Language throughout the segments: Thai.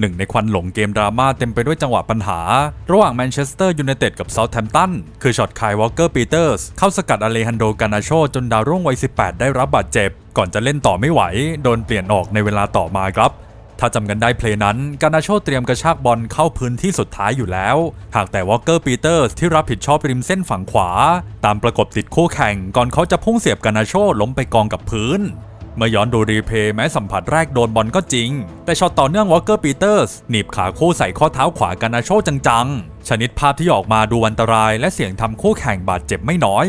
หนึ่งในควันหลงเกมดราม่าเต็มไปด้วยจังหวะปัญหา ระหว่างแมนเชสเตอร์ยูไนเต็ดกับเซาท์แฮมป์ตันคือช็อตคายวอลเกอร์ปีเตอร์สเข้าสกัดอเลฮันโดกานาโชจนดาวรุ่งวัย 18 ได้รับบาดเจ็บ ก่อนจะเล่นต่อไม่ไหว โดนเปลี่ยนออกในเวลาต่อมาครับถ้าจำกันได้เพลย์นั้น กานาโชเตรียมกระชากบอลเข้าพื้นที่สุดท้ายอยู่แล้ว หากแต่วอลเกอร์ปีเตอร์สที่รับผิดชอบริมเส้นฝั่งขวา ตามประกบติดคู่แข่งก่อนเขาจะพุ่งเสียบกานาโชล้มไปกองกับพื้น เมื่อย้อนดูรีเพย์แม้สัมผัสแรกโดนบอลก็จริง แต่ช็อตต่อเนื่องวอลเกอร์ปีเตอร์สหนีบขาคู่ใส่ข้อเท้าขวากานาโชจังๆ ชนิดภาพที่ออกมาดูอันตรายและเสี่ยงทำคู่แข่งบาดเจ็บไม่น้อย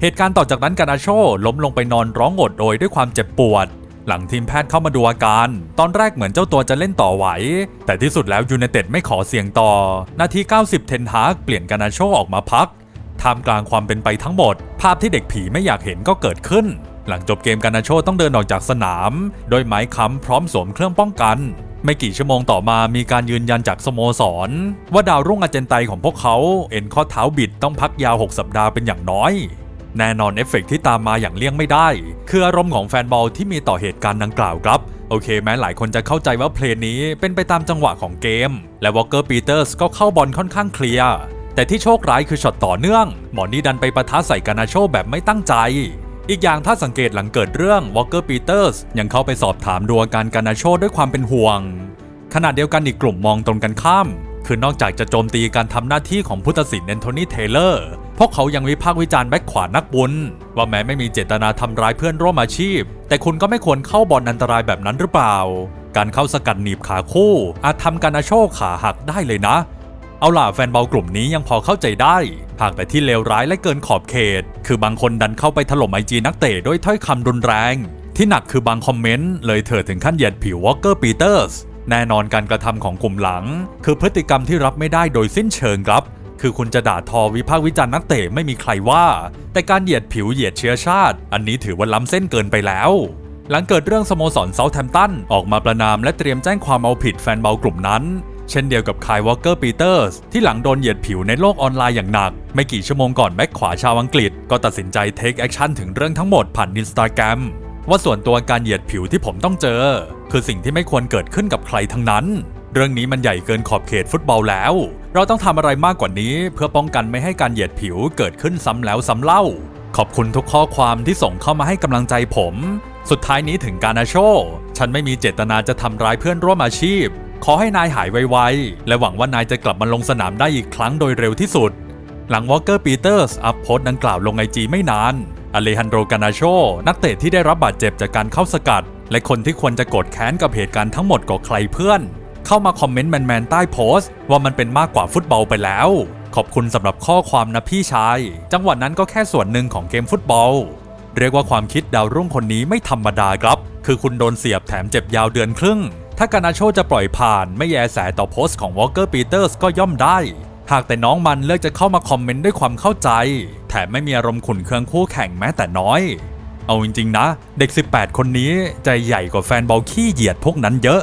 เหตุการณ์ต่อจากนั้นกานาโชล้มลงไปนอนร้องโอดโอยด้วยความเจ็บปวด หลังทีมแพทย์เข้ามาดูอาการ ตอนแรกเหมือนเจ้าตัวจะเล่นต่อไหว แต่ที่สุดแล้วยูไนเต็ดไม่ขอเสี่ยงต่อ นาที 90 เทนฮากเปลี่ยนกานาโชออกมาพักท่ามกลางความเป็นไปทั้งหมด ภาพที่เด็กผีไม่อยากเห็นก็เกิดขึ้น หลังจบเกมกานาโชต้องเดินออกจากสนาม โดยไม้ค้ำพร้อมสวมเครื่องป้องกัน ไม่กี่ชั่วโมงต่อมามีการยืนยันจากสโมสร ว่าดาวรุ่งอาเจนไตของพวกเขา เอ็นข้อเท้าบิดต้องพักยาว 6 สัปดาห์เป็นอย่างน้อย แน่นอนเอฟเฟกต์ที่ตามมาอย่างเลี่ยงไม่ได้ คืออารมณ์ของแฟนบอลที่มีต่อเหตุการณ์ดังกล่าวครับโอเค แม้หลายคนจะเข้าใจว่าเพลงนี้เป็นไปตามจังหวะของเกม และวอลเกอร์ปีเตอร์สก็เข้าบอลค่อนข้างเคลียร์แต่ที่โชคร้ายคือช็อตต่อเนื่อง หมอนี่ดันไปปะทะใส่กานาโชแบบไม่ตั้งใจ อีกอย่างถ้าสังเกตหลังเกิดเรื่องวอลเกอร์ปีเตอร์สยังเข้าไปสอบถามดูอาการกานาโชด้วยความเป็นห่วง ขณะเดียวกันอีกกลุ่มมองตรงกันข้าม คือนอกจากจะโจมตีการทำหน้าที่ของผู้ตัดสินแอนโทนีเทเลอร์ พวกเขายังวิพากษ์วิจารณ์แบ็คขวานักบุญ ว่าแม้ไม่มีเจตนาทำร้ายเพื่อนร่วมอาชีพ แต่คุณก็ไม่ควรเข้าบอลอันตรายแบบนั้นหรือเปล่า การเข้าสกัดหนีบขาคู่ อาจทำการอาโชขาหักได้เลยนะ เอาล่ะแฟนบอลกลุ่มนี้ยังพอเข้าใจได้ หากแต่ที่เลวร้ายและเกินขอบเขต คือบางคนดันเข้าไปถล่มไอจีนักเตะด้วยถ้อยคำรุนแรง ที่หนักคือบางคอมเมนต์เลยเถิดถึงขั้นเหยียดผิววอลเกอร์ปีเตอร์สแน่นอนการกระทำของกลุ่มหลัง คือพฤติกรรมที่รับไม่ได้โดยสิ้นเชิงครับ คือคุณจะด่าทอวิพากษ์วิจารณ์นักเตะไม่มีใครว่า แต่การเหยียดผิวเหยียดเชื้อชาติ อันนี้ถือว่าล้ำเส้นเกินไปแล้วหลังเกิดเรื่องสโมสรเซาท์แฮมป์ตันออกมาประนามและเตรียมแจ้งความเอาผิดแฟนบอลกลุ่มนั้น เช่นเดียวกับคายวอลเกอร์ปีเตอร์สที่หลังโดนเหยียดผิวในโลกออนไลน์อย่างหนัก ไม่กี่ชั่วโมงก่อนแบ็คขวาชาวอังกฤษ ก็ตัดสินใจเทคแอคชั่นถึงเรื่องทั้งหมดผ่านอินสตาแกรมว่าส่วนตัวการเหยียดผิวที่ผมต้องเจอ คือสิ่งที่ไม่ควรเกิดขึ้นกับใครทั้งนั้น เรื่องนี้มันใหญ่เกินขอบเขตฟุตบอลแล้ว เราต้องทำอะไรมากกว่านี้ เพื่อป้องกันไม่ให้การเหยียดผิวเกิดขึ้นซ้ำแล้วซ้ำเล่า ขอบคุณทุกข้อความที่ส่งเข้ามาให้กำลังใจผม สุดท้ายนี้ถึงการนาโช ฉันไม่มีเจตนาจะทำร้ายเพื่อนร่วมอาชีพ ขอให้นายหายไวๆ และหวังว่านายจะกลับมาลงสนามได้อีกครั้งโดยเร็วที่สุด หลังวอลเกอร์ปีเตอร์สอัพโพสต์ดังกล่าวลงไอจีไม่นาน อเลฮันโดกานาโช นักเตะที่ได้รับบาดเจ็บจากการเข้าสกัด และคนที่ควรจะโกรธแค้นกับเหตุการณ์ทั้งหมดก็ใครเพื่อน เข้ามาคอมเมนต์แมนๆใต้โพสต์ ว่ามันเป็นมากกว่าฟุตบอลไปแล้ว ขอบคุณสำหรับข้อความนะพี่ชาย จังหวะนั้นก็แค่ส่วนหนึ่งของเกมฟุตบอล เรียกว่าความคิดดาวรุ่งคนนี้ไม่ธรรมดาครับ คือคุณโดนเสียบแถมเจ็บยาวเดือนครึ่ง ถ้ากานาโชจะปล่อยผ่านไม่แยแสต่อโพสต์ของวอลเกอร์ปีเตอร์สก็ย่อมได้ หากแต่น้องมันเลือกจะเข้ามาคอมเมนต์ด้วยความเข้าใจ แถมไม่มีอารมณ์ขุนเคืองคู่แข่งแม้แต่น้อย เอาจริงๆนะ เด็ก 18 คนนี้ใจใหญ่กว่าแฟนบอลขี้เหยียดพวกนั้นเยอะ